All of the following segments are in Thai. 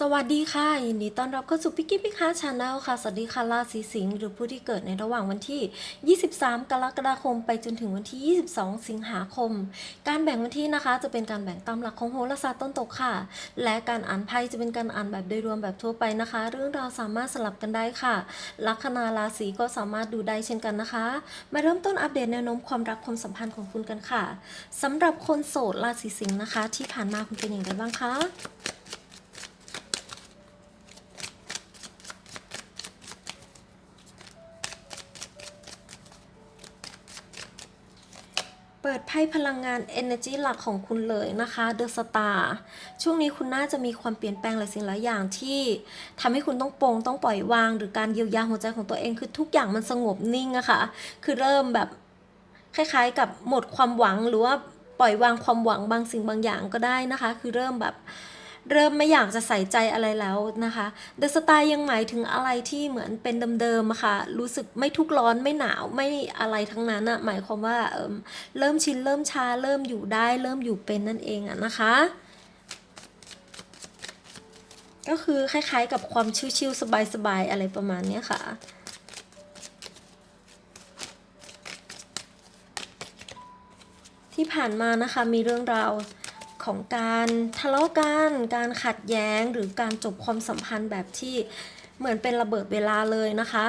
สวัสดีค่ะยินดีต้อนรับเข้าสู่พิกกี้พิคาชาแนลค่ะ สวัสดีค่ะราศีสิงห์หรือผู้ที่เกิดในระหว่างวันที่ 23 กรกฎาคม ไปจนถึงวันที่ 22 สิงหาคม การแบ่งวันที่นะคะ จะเป็นการแบ่งตามหลักของโหราศาสตร์ต้นตกค่ะ และการอ่านไพ่จะเป็นการอ่านแบบโดยรวมแบบทั่วไปนะคะ เรื่องราวสามารถสลับกันได้ค่ะ ลัคนาราศีก็สามารถดูได้เช่นกันนะคะ มาเริ่มต้นอัปเดตแนวโน้มความรักความสัมพันธ์ของคุณกันค่ะสำหรับคนโสดราศีสิงห์นะคะ ที่ผ่านมาคุณเป็นอย่างไรบ้างคะ เปิดไพ่พลังงาน Energy หลักของคุณเลยนะคะ The Star ช่วงนี้คุณน่าจะมีความเปลี่ยนแปลงหลายสิ่งหลายอย่างที่ทำให้คุณต้องโปรงต้องปล่อยวาง หรือการเยียวยาหัวใจของตัวเองคือทุกอย่างมันสงบนิ่งอะค่ะ คือเริ่มแบบคล้ายๆ กับหมดความหวังหรือว่าปล่อยวางความหวังบางสิ่งบางอย่างก็ได้นะคะ คือเริ่มแบบ เริ่มไม่อยากจะใส่ใจอะไรแล้วนะคะเดอะสไตล์ยังหมายถึงอะไรที่เหมือนเป็นเดิมๆค่ะ รู้สึกไม่ทุกข์ร้อนไม่หนาวไม่อะไรทั้งนั้นอะหมายความว่าเเริ่มชินเริ่มชาเริ่มอยู่ได้ เริ่มอยู่เป็นนั่นเองอะนะคะก็คือคล้ายๆ กับความชิวๆสบายๆ อะไรประมาณนี้ค่ะ ที่ผ่านมานะคะมีเรื่องราว ของการทะเลาะกัน การขัดแย้งหรือการจบความสัมพันธ์แบบที่เหมือนเป็นระเบิดเวลาเลยนะคะ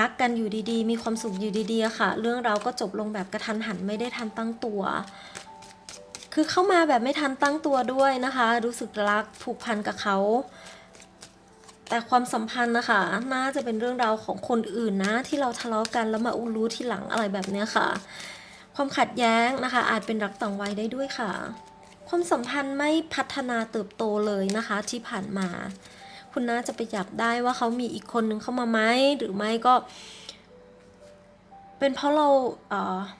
รักกันอยู่ดีๆ มีความสุขอยู่ดีๆค่ะ เรื่องเราก็จบลงแบบกระทันหันไม่ได้ทันตั้งตัว คือเข้ามาแบบไม่ทันตั้งตัวด้วยนะคะ รู้สึกรักผูกพันกับเขาแต่ความสัมพันธ์นะคะน่าจะเป็นเรื่องราวของคนอื่นนะ ที่เราทะเลาะกันแล้วมาอุรู้ทีหลังอะไรแบบเนี้ยค่ะ ความขัดแย้งนะคะ อาจเป็นรักต่างวัยได้ด้วยค่ะ ความสัมพันธ์ไม่พัฒนาเติบโตเลยนะคะที่ผ่านมา คุณน่าจะไปจับได้ว่าเขามีอีกคนนึงเข้ามาไหมหรือไม่ก็ เป็นเพราะเราเ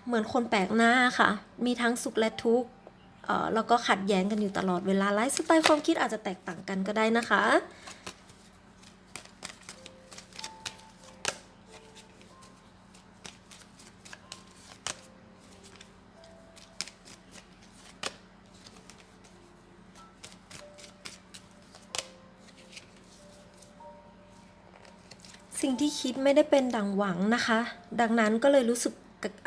เหมือนคนแปลกหน้าค่ะ มีทั้งสุขและทุกข์แล้วก็ขัดแย้งกันอยู่ตลอดเวลาไลฟ์สไตล์ความคิดอาจจะแตกต่างกันก็ได้นะคะ ไม่ได้เป็นดังหวังนะคะ ดังนั้นก็เลยรู้สึก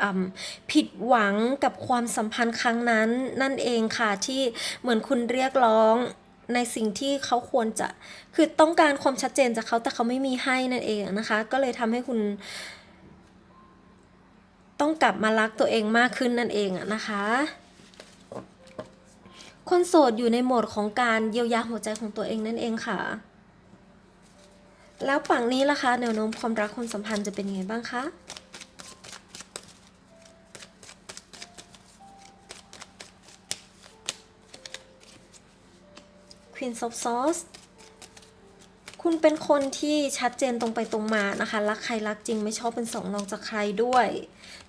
อ่ำผิดหวังกับความสัมพันธ์ครั้งนั้นนั่นเองค่ะที่เหมือนคุณเรียกร้องในสิ่งที่เขาควรจะคือต้องการความชัดเจนจากเขาแต่เขาไม่มีให้นั่นเองนะคะ ก็เลยทำให้คุณต้องกลับมารักตัวเองมากขึ้นนั่นเองอะนะคะ คนโสดอยู่ในโหมดของการเยียวยาหัวใจของตัวเองนั่นเองค่ะ แล้วฝั่งนี้ล่ะคะแนวโน้มความรักความสัมพันธ์จะเป็นยังไงบ้างคะ Queen of Swords คุณเป็นคนที่ชัดเจนตรงไปตรงมานะคะ รักใครรักจริงไม่ชอบเป็นสองรองจากใครด้วย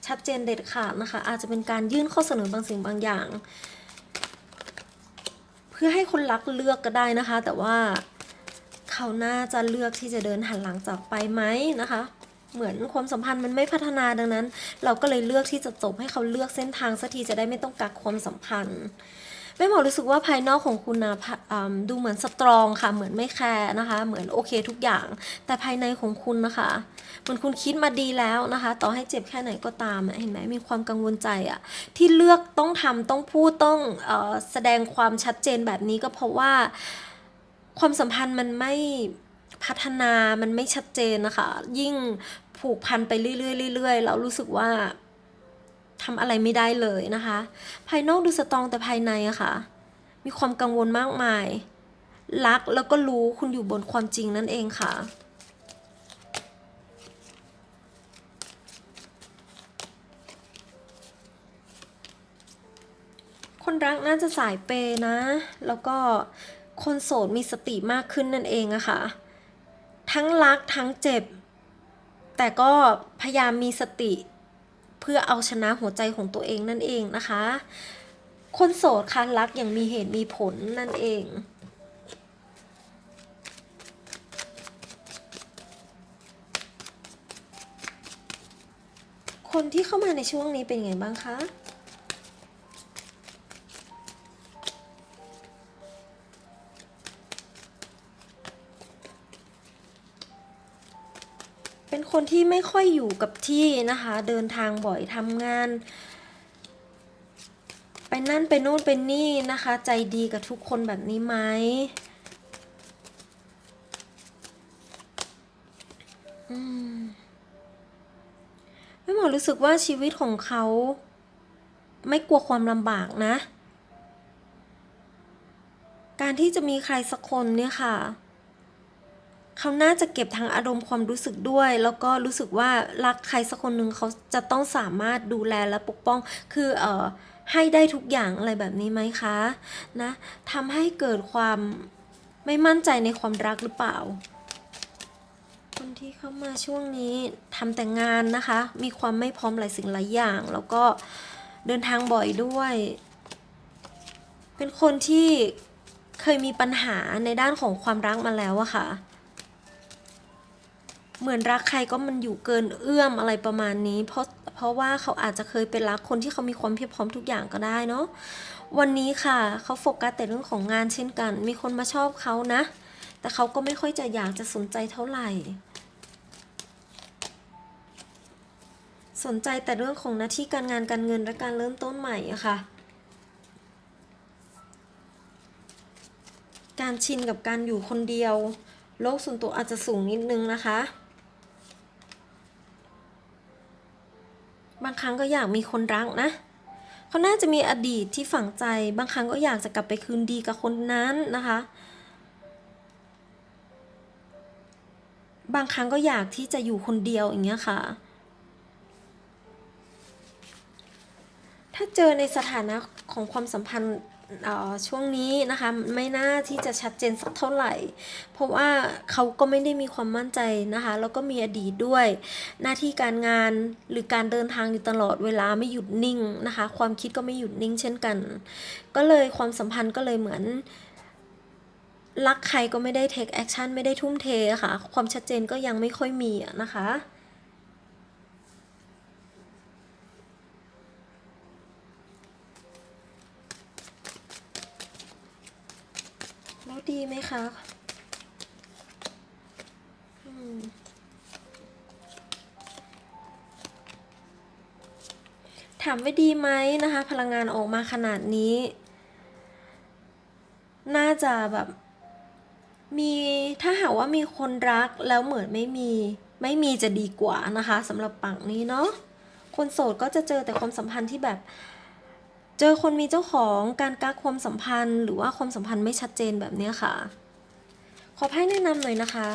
ชัดเจนเด็ดขาดนะคะ อาจจะเป็นการยื่นข้อเสนอบางสิ่งบางอย่าง เพื่อให้คนรักเลือกก็ได้นะคะ แต่ว่า เขาน่าจะเลือกที่จะเดินหันหลังจากไปไหมนะคะ เหมือนความสัมพันธ์มันไม่พัฒนาดังนั้น เราก็เลยเลือกที่จะจบให้เขาเลือกเส้นทางสักทีจะได้ไม่ต้องกักความสัมพันธ์แม่หมอรู้สึกว่าภายนอกของคุณนะดูเหมือนสตรองค่ะ เหมือนไม่แคร์นะคะ เหมือนโอเคทุกอย่าง แต่ภายในของคุณนะคะเหมือนคุณคิดมาดีแล้วนะคะ ต่อให้เจ็บแค่ไหนก็ตามเห็นไหมมีความกังวลใจอะที่เลือกต้องทำต้องพูดต้องออแสดงความชัดเจนแบบนี้ก็เพราะว่า ความสัมพันธ์มันไม่พัฒนามันไม่ชัดเจนนะคะ ยิ่งผูกพันไปเรื่อยๆเรื่อยๆเรารู้สึกว่าทำอะไรไม่ได้เลยนะคะ ภายนอกดูสตองแต่ภายในอะค่ะ มีความกังวลมากมาย รักแล้วก็รู้คุณอยู่บนความจริงนั่นเองค่ะคนรักน่าจะสายเปย์นะ แล้วก็ คนโสดมีสติมากขึ้นนั่นเองอะค่ะ ทั้งรักทั้งเจ็บ แต่ก็พยายามมีสติเพื่อเอาชนะหัวใจของตัวเองนั่นเองนะคะ คนโสดค่ะรักอย่างมีเหตุมีผลนั่นเองคนที่เข้ามาในช่วงนี้เป็นยังไงบ้างคะ คนที่ไม่ค่อยอยู่กับที่นะคะ เดินทางบ่อยทำงาน ไปนั่นไปนู่นไปนี่นะคะ ใจดีกับทุกคนแบบนี้ไหมอมแม่หมอรู้สึกว่าชีวิตของเขา ไม่กลัวความลำบากนะ การที่จะมีใครสักคนเนี่ยค่ะ เขาน่าจะเก็บทางอารมณ์ความรู้สึกด้วย แล้วก็รู้สึกว่ารักใครสักคนหนึ่งเขาจะต้องสามารถดูแลและปกป้อง คือเอ่อให้ได้ทุกอย่างอะไรแบบนี้ไหมคะนะทำให้เกิดความไม่มั่นใจในความรักหรือเปล่า คนที่เข้ามาช่วงนี้ทำแต่งานนะคะ มีความไม่พร้อมหลายสิ่งหลายอย่าง แล้วก็เดินทางบ่อยด้วย เป็นคนที่เคยมีปัญหาในด้านของความรักมาแล้วอะค่ะ เหมือนรักใครก็มันอยู่เกินเอื้อมอะไรประมาณนี้ เพราะเพราะว่าเขาอาจจะเคยเป็นรักคนที่เขามีความเพียบพร้อมทุกอย่างก็ได้เนาะวันนี้ค่ะเขาโฟกัสแต่เรื่องของงานเช่นกัน มีคนมาชอบเขานะ แต่เขาก็ไม่ค่อยจะอยากจะสนใจเท่าไหร่ สนใจแต่เรื่องของหน้าที่การงานการเงินและการเริ่มต้นใหม่อะค่ะการชินกับการอยู่คนเดียว โลกส่วนตัวอาจจะสูงนิดนึงนะคะ บางครั้งก็อยากมีคนรักนะ เขาน่าจะมีอดีตที่ฝังใจ บางครั้งก็อยากจะกลับไปคืนดีกับคนนั้นนะคะ บางครั้งก็อยากที่จะอยู่คนเดียวอย่างเงี้ยค่ะ ถ้าเจอในสถานะของความสัมพันธ์ ช่วงนี้นะคะไม่น่าที่จะชัดเจนสักเท่าไหร่ เพราะว่าเขาก็ไม่ได้มีความมั่นใจนะคะแล้วก็มีอดีตด้วย หน้าที่การงานหรือการเดินทางอยู่ตลอดเวลาไม่หยุดนิ่งนะคะ ความคิดก็ไม่หยุดนิ่งเช่นกัน ก็เลยความสัมพันธ์ก็เลยเหมือนรักใครก็ไม่ได้ take action ไม่ได้ทุ่มเทะค่ะ ความชัดเจนก็ยังไม่ค่อยมีนะคะ แล้ว ดีไหมคะถามว่าดีไหมนะคะ พลังงานออกมาขนาดนี้ น่าจะแบบมีถ้าหากว่ามีคนรักแล้วเหมือนไม่มีไม่มีจะดีกว่านะคะสำหรับปังนี้เนาะคนโสดก็จะเจอแต่ความสัมพันธ์ที่แบบ เจอคนมีเจ้าของการกักความสัมพันธ์ หรือว่าความสัมพันธ์ไม่ชัดเจนแบบนี้ค่ะ ขอไพ่แนะนำหน่อยนะคะ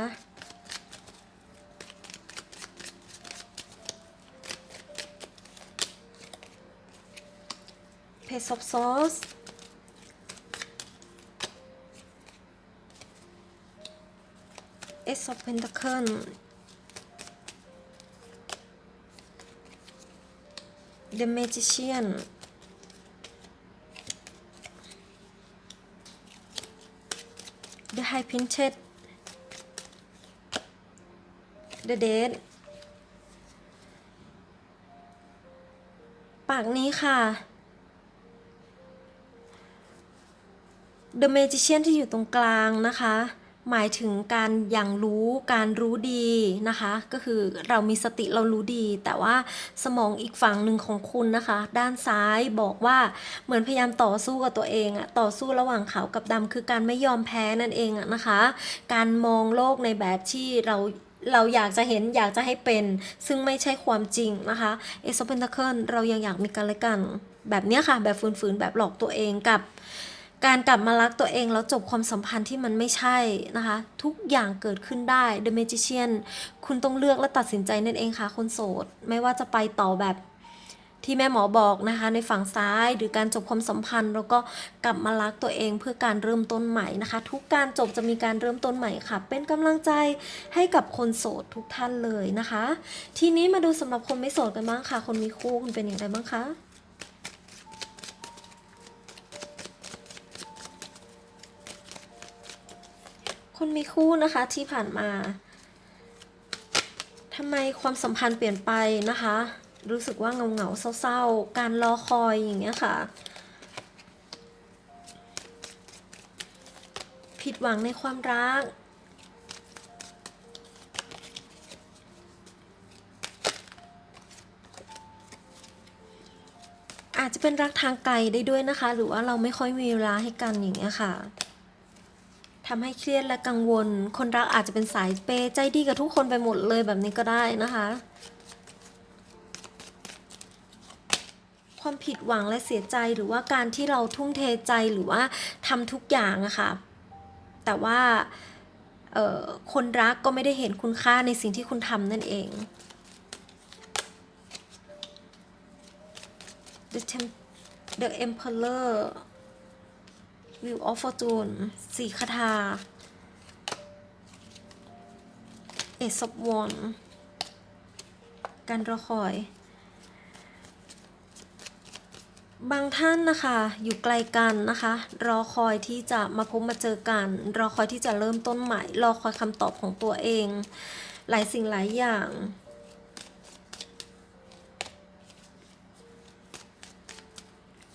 เพซอฟซอสเอสอ p เพน t เคิล The Magician Thai Printed The date ปากนี้ค่ะ The Magician ที่อยู่ตรงกลางนะคะ หมายถึงการอย่างรู้การรู้ดีนะคะ ก็คือเรามีสติเรารู้ดี แต่ว่าสมองอีกฝั่งหนึ่งของคุณนะคะ ด้านซ้ายบอกว่าเหมือนพยายามต่อสู้กับตัวเองอะต่อสู้ระหว่างขาวกับดำคือการไม่ยอมแพ้นั่นเองอะนะคะ การมองโลกในแบบที่เราเราอยากจะเห็นอยากจะให้เป็น ซึ่งไม่ใช่ความจริงนะคะเอสโ p เพน t เคิลเรายังอยากมีกันและกัน แบบเนี้ยค่ะ แบบฝืนๆแบบหลอกตัวเองกับ การกลับมารักตัวเองแล้วจบความสัมพันธ์ที่มันไม่ใช่นะคะ ทุกอย่างเกิดขึ้นได้ The Magician คุณต้องเลือกและตัดสินใจนั่นเองค่ะคนโสด ไม่ว่าจะไปต่อแบบที่แม่หมอบอกนะคะในฝั่งซ้ายหรือการจบความสัมพันธ์ แล้วก็กลับมารักตัวเองเพื่อการเริ่มต้นใหม่นะคะ ทุกการจบจะมีการเริ่มต้นใหม่ค่ะ เป็นกำลังใจให้กับคนโสดทุกท่านเลยนะคะ ทีนี้มาดูสำหรับคนไม่โสดกันบ้างค่ะ คนมีคู่คุณเป็นอย่างไรบ้างคะ คนมีคู่นะคะที่ผ่านมาทำไมความสัมพันธ์เปลี่ยนไปนะคะ รู้สึกว่าเงาเงาเศร้าๆ การรอคอยอย่างเงี้ยค่ะ ผิดหวังในความรัก อาจจะเป็นรักทางไกลได้ด้วยนะคะ หรือว่าเราไม่ค่อยมีเวลาให้กันอย่างเงี้ยค่ะ ทำให้เครียดและกังวล คนรักอาจจะเป็นสายเปย์ใจดีกับทุกคนไปหมดเลยแบบนี้ก็ได้นะคะ ความผิดหวังและเสียใจหรือว่าการที่เราทุ่มเทใจหรือว่าทำทุกอย่างอะค่ะ แต่ว่าคนรักก็ไม่ได้เห็นคุณค่าในสิ่งที่คุณทำนั่นเอง The Tem- The Emperor Wheel of Fortune สีคาถา Ace of Wands การรอคอย บางท่านนะคะ อยู่ไกลกันนะคะ รอคอยที่จะมาพบมาเจอกัน รอคอยที่จะเริ่มต้นใหม่ รอคอยคำตอบของตัวเอง หลายสิ่งหลายอย่าง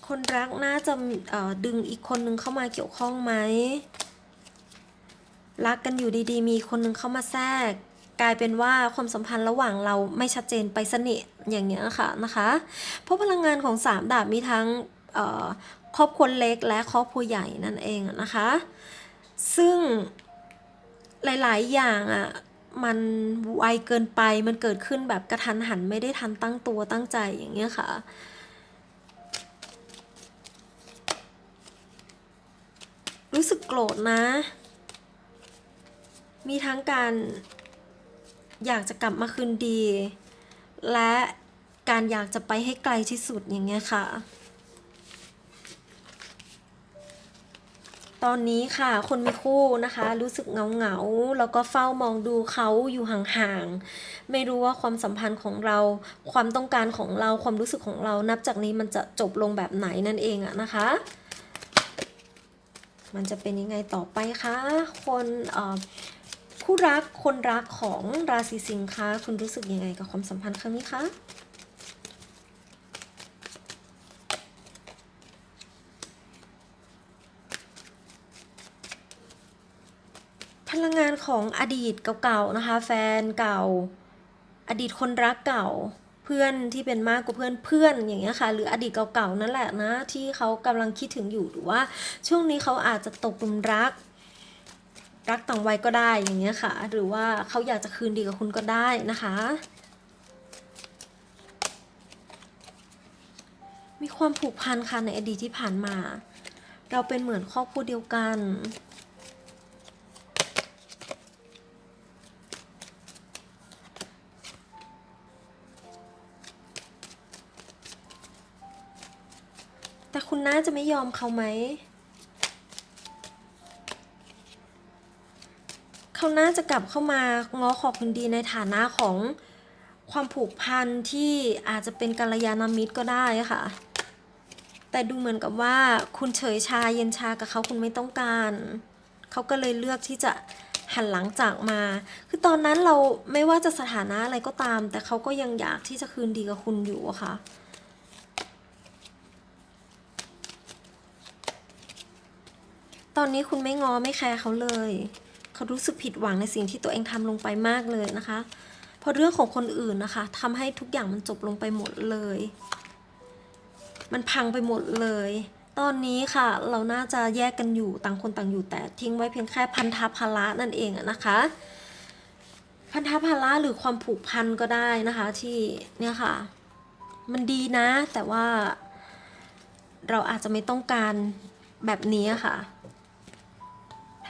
คนรักน่าจะดึงอีกคนนึงเข้ามาเกี่ยวข้องไหม รักกันอยู่ดีๆ มีคนนึงเข้ามาแทรก กลายเป็นว่าความสัมพันธ์ระหว่างเราไม่ชัดเจนไปสนิทอย่างเงี้ยค่ะนะคะ เพราะพลังงานของสามดาบมีทั้งครอบครัวเล็กและครอบครัวใหญ่นั่นเองนะคะ ซึ่งหลายๆ อย่างอะมันไวเกินไปมันเกิดขึ้นแบบกระทันหันไม่ได้ทันตั้งตัวตั้งใจอย่างเงี้ยค่ะ รู้สึกโกรธนะ มีทั้งการอยากจะกลับมาคืนดี และการอยากจะไปให้ไกลที่สุดอย่างเงี้ยค่ะ ตอนนี้ค่ะคนมีคู่นะคะ รู้สึกเงาเงาๆแล้วก็เฝ้ามองดูเขาอยู่ห่างๆ ไม่รู้ว่าความสัมพันธ์ของเรา ความต้องการของเราความรู้สึกของเรานับจากนี้มันจะจบลงแบบไหนนั่นเองอะนะคะ มันจะเป็นยังไงต่อไปคะ คนคู่รักคนรักของราศีสิงค์คะคุณรู้สึกยังไงกับความสัมพันธ์ครั้งนี้คะพลังงานของอดีตเก่าๆนะคะ แฟนเก่า อดีตคนรักเก่า พื่อนที่เป็นมากกว่าเพื่อนเพื่อนอย่างเงี้ยค่ะ หรืออดีตเก่าๆนั่นแหละนะที่เขากำลังคิดถึงอยู่หรือว่าช่วงนี้เขาอาจจะตกหลุมรัก รักต่างวัยก็ได้อย่างเงี้ยค่ะ หรือว่าเขาอยากจะคืนดีกับคุณก็ได้นะคะ มีความผูกพันค่ะในอดีตที่ผ่านมา เราเป็นเหมือนครอบครัวเดียวกัน คุณน่าจะไม่ยอมเขาไหม เขาน่าจะกลับเข้ามาง้อขอคืนดีในฐานะของความผูกพันที่อาจจะเป็นกัลยาณมิตรก็ได้ค่ะ แต่ดูเหมือนกับว่าคุณเฉยชาเย็นชากับเขาคุณไม่ต้องการ เขาก็เลยเลือกที่จะหันหลังจากมา คือตอนนั้นเราไม่ว่าจะสถานะอะไรก็ตาม แต่เขาก็ยังอยากที่จะคืนดีกับคุณอยู่อะค่ะ ตอนนี้คุณไม่งอไม่แคร์เขาเลย เขารู้สึกผิดหวังในสิ่งที่ตัวเองทำลงไปมากเลยนะคะเพราะเรื่องของคนอื่นนะคะทำให้ทุกอย่างมันจบลงไปหมดเลย มันพังไปหมดเลย ตอนนี้ค่ะ เราน่าจะแยกกันอยู่ต่างคนต่างอยู่แต่ทิ้งไว้เพียงแค่พันธภาระนั่นเองนะคะพันธภาระหรือความผูกพันก็ได้นะคะ ที่เนี่ยค่ะ มันดีนะ แต่ว่าเราอาจจะไม่ต้องการแบบนี้ค่ะ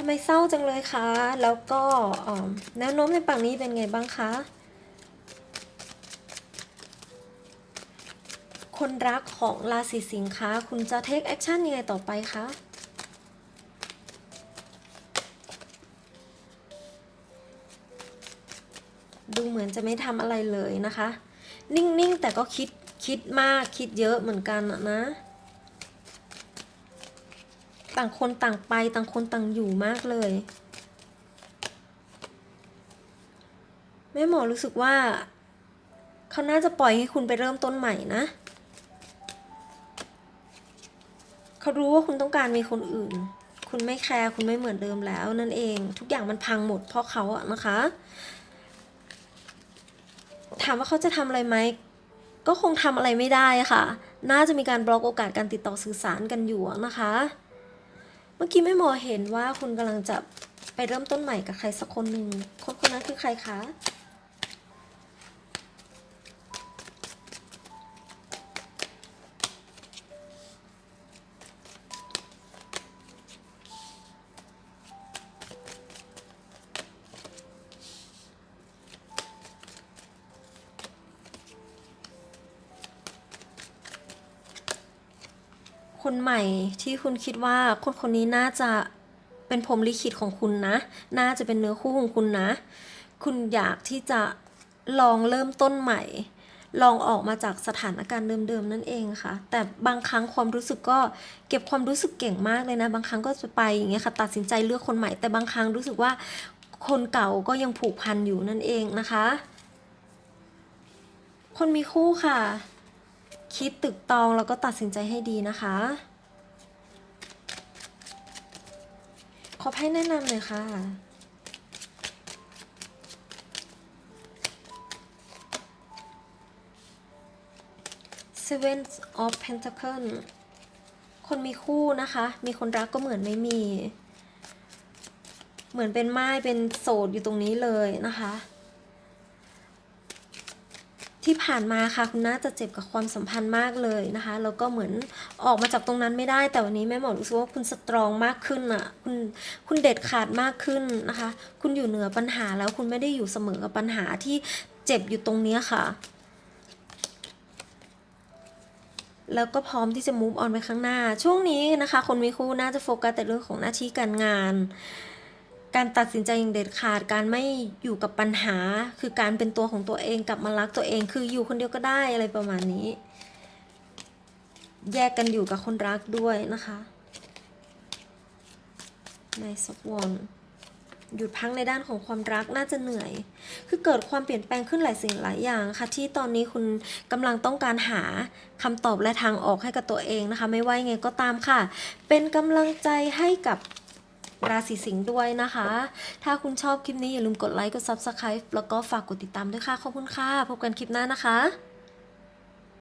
ทำไมเศร้าจังเลยคะ แล้วก็แนวโน้มในฝั่งนี้เป็นไงบ้างคะ คนรักของราศีสิงค์คะคุณจะเทคแอคชั่นยังไงต่อไปคะดูเหมือนจะไม่ทำอะไรเลยนะคะ นิ่งๆ แต่ก็คิดคิดมากคิดเยอะเหมือนกันนะ ต่างคนต่างไปต่างคนต่างอยู่มากเลยแม่หมอรู้สึกว่า เขาน่าจะปล่อยให้คุณไปเริ่มต้นใหม่นะ เขารู้ว่าคุณต้องการมีคนอื่น คุณไม่แคร์คุณไม่เหมือนเดิมแล้ว นั่นเอง ทุกอย่างมันพังหมดเพราะเขาอะนะคะ ถามว่าเขาจะทำอะไรไหมก็คงทำอะไรไม่ได้ค่ะ น่าจะมีการบล็อกโอกาสการติดต่อสื่อสารกันอยู่นะคะ เมื่อกี้แม่หมอเห็นว่าคุณกำลังจะไปเริ่มต้นใหม่กับใครสักคนหนึ่งคนคนนั้นคือใครคะ คนใหม่ที่คุณคิดว่าคนคนนี้น่าจะเป็นพรมลิขิตของคุณนะ น่าจะเป็นเนื้อคู่ของคุณนะ คุณอยากที่จะลองเริ่มต้นใหม่ ลองออกมาจากสถานการณ์เดิมๆนั่นเองค่ะ แต่บางครั้งความรู้สึกก็เก็บความรู้สึกเก่งมากเลยนะ บางครั้งก็จะไปอย่างเงี้ยค่ะ ตัดสินใจเลือกคนใหม่ แต่บางครั้งรู้สึกว่าคนเก่าก็ยังผูกพันอยู่นั่นเองนะคะ คนมีคู่ค่ะ คิดตึกตองแล้วก็ตัดสินใจให้ดีนะคะ ขอให้แนะนำหน่อยค่ะ Seven of Pentacle คนมีคู่นะคะ มีคนรักก็เหมือนไม่มี เหมือนเป็นไม้เป็นโสดอยู่ตรงนี้เลยนะคะ ที่ผ่านมาค่ะคุณน่าจะเจ็บกับความสัมพันธ์มากเลยนะคะแล้วก็เหมือนออกมาจากตรงนั้นไม่ได้ แต่วันนี้แม่หมอรู้สึกว่าคุณสตรองมากขึ้นอะคุณคุณเด็ดขาดมากขึ้นนะคะ คุณอยู่เหนือปัญหาแล้วคุณไม่ได้อยู่เสมอกับปัญหาที่เจ็บอยู่ตรงเนี้ยค่ะ แล้วก็พร้อมที่จะ move on ไปข้างหน้า ช่วงนี้นะคะ คนมีคู่น่าจะโฟกัสแต่เรื่องของหน้าที่การงาน การตัดสินใจอย่างเด็ดขาด การไม่อยู่กับปัญหา คือการเป็นตัวของตัวเองกลับมารักตัวเอง คืออยู่คนเดียวก็ได้อะไรประมาณนี้ แยกกันอยู่กับคนรักด้วยนะคะในสักวันหยุดพักในด้านของความรักน่าจะเหนื่อย คือเกิดความเปลี่ยนแปลงขึ้นหลายสิ่งหลายอย่างค่ะ ที่ตอนนี้คุณกำลังต้องการหาคำตอบและทางออกให้กับตัวเองนะคะ ไม่ว่ายังไงก็ตามค่ะ เป็นกำลังใจให้กับ ราศีสิงห์ด้วยนะคะ ถ้าคุณชอบคลิปนี้อย่าลืมกดไลค์ กด Subscribe แล้วก็ฝากกดติดตามด้วยค่ะ ขอบคุณค่ะ พบกันคลิปหน้านะคะ